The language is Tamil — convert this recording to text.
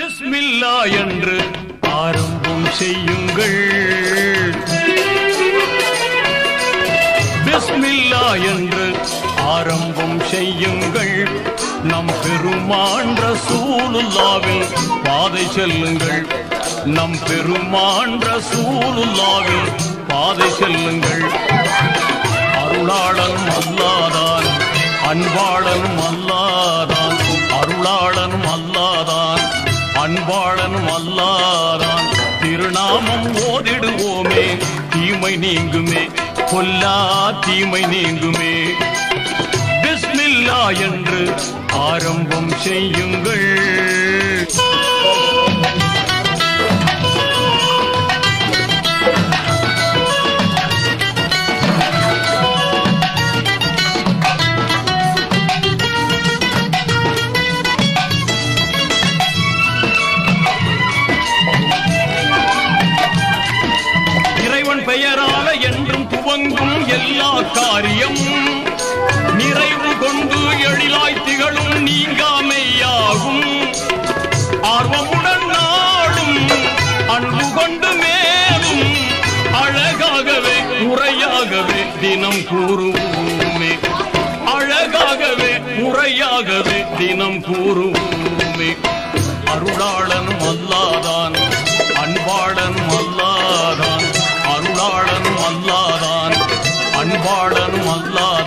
பிஸ்மில்லா என்று ஆரம்பம் செய்யுங்கள். பிஸ்மில்லா என்று ஆரம்பம் செய்யுங்கள். நம் பெருமான்ற சூலுல்லாவில் பாதை செல்லுங்கள். நம் பெருமான்ற சூலுல்லாவில் பாதை செல்லுங்கள். அருளாளன் அல்லாதான் அன்பாளனும் அல்லாதான் அருளாளனும் அல்லாதான். அன்பாளனும் அல்லாதான் திருநாமம் ஓதிடுவோமே தீமை நீங்குமே கொல்லா தீமை நீங்குமே. பிஸ்மில்லா என்று ஆரம்பம் செய்யுங்கள். பெயரால என்றும் துவங்கும் எல்லா காரியம். நிறைவு கொண்டு எழிலாய் திகழும் நீங்காமையாகும். ஆர்வமுடன் நாடும் அன்பு கொண்டு மேலும் அழகாகவே முறையாகவே தினம் கூறுவோமே. அழகாகவே முறையாகவே தினம் கூறுவோமே. அருளாளனும் அல்லா Allah